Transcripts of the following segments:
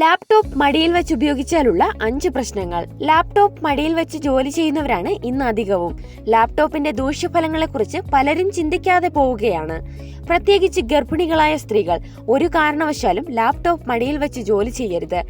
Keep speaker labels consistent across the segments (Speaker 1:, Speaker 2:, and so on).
Speaker 1: Laptop മടിയിൽ വെച്ച് ഉപയോഗിച്ചാലുള്ള അഞ്ച് പ്രശ്നങ്ങൾ. ലാപ്ടോപ്പ് മടിയിൽ വെച്ച് ജോലി ചെയ്യുന്നവരാണ് ഇന്ന് അധികവും. ലാപ്ടോപ്പിന്റെ ദൂഷ്യഫലങ്ങളെക്കുറിച്ച് പലരും ചിന്തിക്കാതെ പോവുകയാണ്. പ്രത്യേകിച്ച് ഗർഭിണികളായ സ്ത്രീകൾ ഒരു കാരണവശാലും ലാപ്ടോപ്പ് മടിയിൽ വെച്ച് ജോലി ചെയ്യരുത്.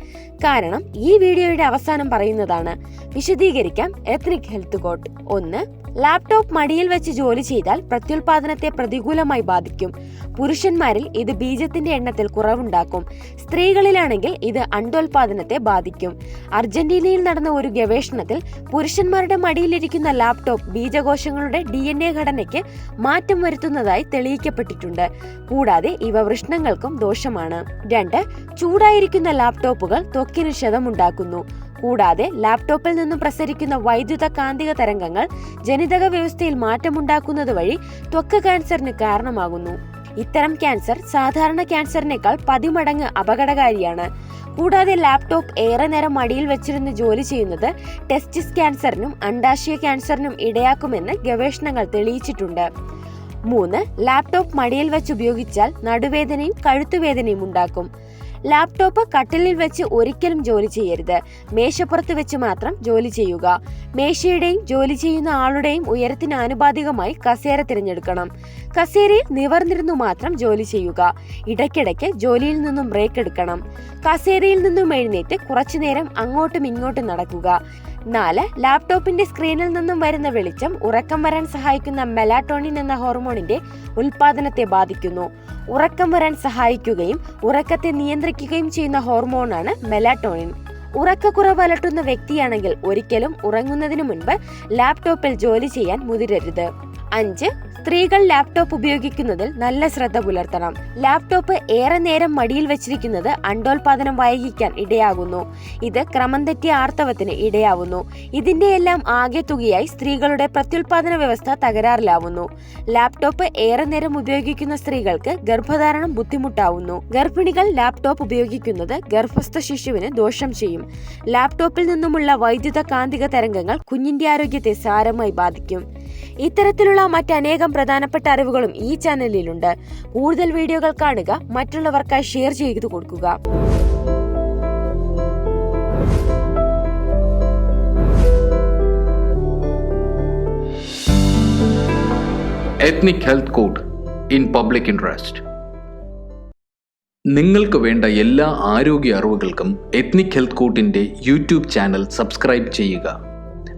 Speaker 1: കാരണം ഈ വീഡിയോയുടെ അവസാനം പറയുന്നതാണ്. വിശദീകരിക്കാം എത്നിക് ഹെൽത്ത് കോട്ട് ഒന്ന് ലാപ്ടോപ്പ് മടിയിൽ വെച്ച് ജോലി ചെയ്താൽ പ്രത്യുൽപാദനത്തെ പ്രതികൂലമായി ബാധിക്കും. പുരുഷന്മാരിൽ ഇത് ബീജത്തിന്റെ എണ്ണത്തിൽ കുറവുണ്ടാക്കും. സ്ത്രീകളിലാണെങ്കിൽ ഇത് അണ്ടോൽപാദനത്തെ ബാധിക്കും. അർജന്റീനയിൽ നടന്ന ഒരു ഗവേഷണത്തിൽ പുരുഷന്മാരുടെ മടിയിലിരിക്കുന്ന ലാപ്ടോപ്പ് ബീജകോശങ്ങളുടെ ഡി ഘടനയ്ക്ക് മാറ്റം വരുത്തുന്നതായി തെളിയിക്കപ്പെട്ടിട്ടുണ്ട്. കൂടാതെ ഇവ വൃഷ്ണങ്ങൾക്കും ദോഷമാണ്. രണ്ട് ചൂടായിരിക്കുന്ന ലാപ്ടോപ്പുകൾ ത്വക്കിന് ക്ഷതമുണ്ടാക്കുന്നു. കൂടാതെ ലാപ്ടോപ്പിൽ നിന്നും പ്രസരിക്കുന്ന വൈദ്യുത കാന്തിക തരംഗങ്ങൾ ജനിതക വ്യവസ്ഥയിൽ മാറ്റമുണ്ടാക്കുന്നത് വഴി ത്വക്ക് ക്യാൻസറിന് കാരണമാകുന്നു. ഇത്തരം ക്യാൻസർ സാധാരണ ക്യാൻസറിനേക്കാൾ പതിമടങ്ങ് അപകടകാരിയാണ്. കൂടാതെ ലാപ്ടോപ്പ് ഏറെ നേരം മടിയിൽ വെച്ചിരുന്ന് ജോലി ചെയ്യുന്നത് ടെസ്റ്റിസ് ക്യാൻസറിനും അണ്ടാശയ ക്യാൻസറിനും ഇടയാക്കുമെന്ന് ഗവേഷണങ്ങൾ തെളിയിച്ചിട്ടുണ്ട്. മൂന്ന് ലാപ്ടോപ്പ് മടിയിൽ വെച്ച് ഉപയോഗിച്ചാൽ നടുവേദനയും കഴുത്തുവേദനയും ഉണ്ടാക്കും. ലാപ്ടോപ്പ് കട്ടിലിൽ വെച്ച് ഒരിക്കലും ജോലി ചെയ്യരുത്. മേശപ്പുറത്ത് വെച്ച് മാത്രം ജോലി ചെയ്യുക. മേശയുടെയും ജോലി ചെയ്യുന്ന ആളുടെയും ഉയരത്തിന് ആനുപാതികമായി കസേര തിരഞ്ഞെടുക്കണം. കസേരയിൽ നിവർന്നിരുന്നു മാത്രം ജോലി ചെയ്യുക. ഇടയ്ക്കിടയ്ക്ക് ജോലിയിൽ നിന്നും ബ്രേക്ക് എടുക്കണം. കസേരയിൽ നിന്നും എഴുന്നേറ്റ് കുറച്ചുനേരം അങ്ങോട്ടും ഇങ്ങോട്ടും നടക്കുക. നാല് ലാപ്ടോപ്പിന്റെ സ്ക്രീനിൽ നിന്നും വരുന്ന വെളിച്ചം ഉറക്കം വരാൻ സഹായിക്കുന്ന മെലാട്ടോണിൻ എന്ന ഹോർമോണിന്റെ ഉൽപാദനത്തെ ബാധിക്കുന്നു. ഉറക്കം വരാൻ സഹായിക്കുകയും ഉറക്കത്തെ നിയന്ത്രിക്കുകയും ചെയ്യുന്ന ഹോർമോണാണ് മെലാട്ടോണിൻ. ഉറക്കക്കുറവ് അലട്ടുന്ന വ്യക്തിയാണെങ്കിൽ ഒരിക്കലും ഉറങ്ങുന്നതിന് മുൻപ് ലാപ്ടോപ്പിൽ ജോലി ചെയ്യാൻ മുതിരരുത്. അഞ്ച് സ്ത്രീകൾ ലാപ്ടോപ്പ് ഉപയോഗിക്കുന്നതിൽ നല്ല ശ്രദ്ധ പുലർത്തണം. ലാപ്ടോപ്പ് ഏറെ നേരം മടിയിൽ വെച്ചിരിക്കുന്നത് അണ്ടോൽപാദനം വൈകിക്കാൻ ഇടയാകുന്നു. ഇത് ക്രമം തെറ്റിയ ആർത്തവത്തിന് ഇടയാവുന്നു. ഇതിന്റെ എല്ലാം ആകെ തുകയായി സ്ത്രീകളുടെ പ്രത്യുൽപാദന വ്യവസ്ഥ തകരാറിലാവുന്നു. ലാപ്ടോപ്പ് ഏറെ നേരം ഉപയോഗിക്കുന്ന സ്ത്രീകൾക്ക് ഗർഭധാരണം ബുദ്ധിമുട്ടാവുന്നു. ഗർഭിണികൾ ലാപ്ടോപ്പ് ഉപയോഗിക്കുന്നത് ഗർഭസ്ഥ ശിശുവിന് ദോഷം ചെയ്യും. ലാപ്ടോപ്പിൽ നിന്നുമുള്ള വൈദ്യുത കാന്തിക തരംഗങ്ങൾ കുഞ്ഞിന്റെ ആരോഗ്യത്തെ സാരമായി ബാധിക്കും. ഇത്തരത്തിലുള്ള മറ്റനേകം പ്രധാനപ്പെട്ട അറിവുകളും ഈ ചാനലിലുണ്ട്. കൂടുതൽ വീഡിയോകൾ കാണുക മറ്റുള്ളവർക്കായി ഷെയർ ചെയ്തു കൊടുക്കുക.
Speaker 2: Ethnic health code in public interest നിങ്ങൾക്ക് വേണ്ട എല്ലാ ആരോഗ്യ അറിവുകൾക്കും എത്നിക് ഹെൽത്ത് കോട്ടിന്റെ യൂട്യൂബ് ചാനൽ സബ്സ്ക്രൈബ് ചെയ്യുക.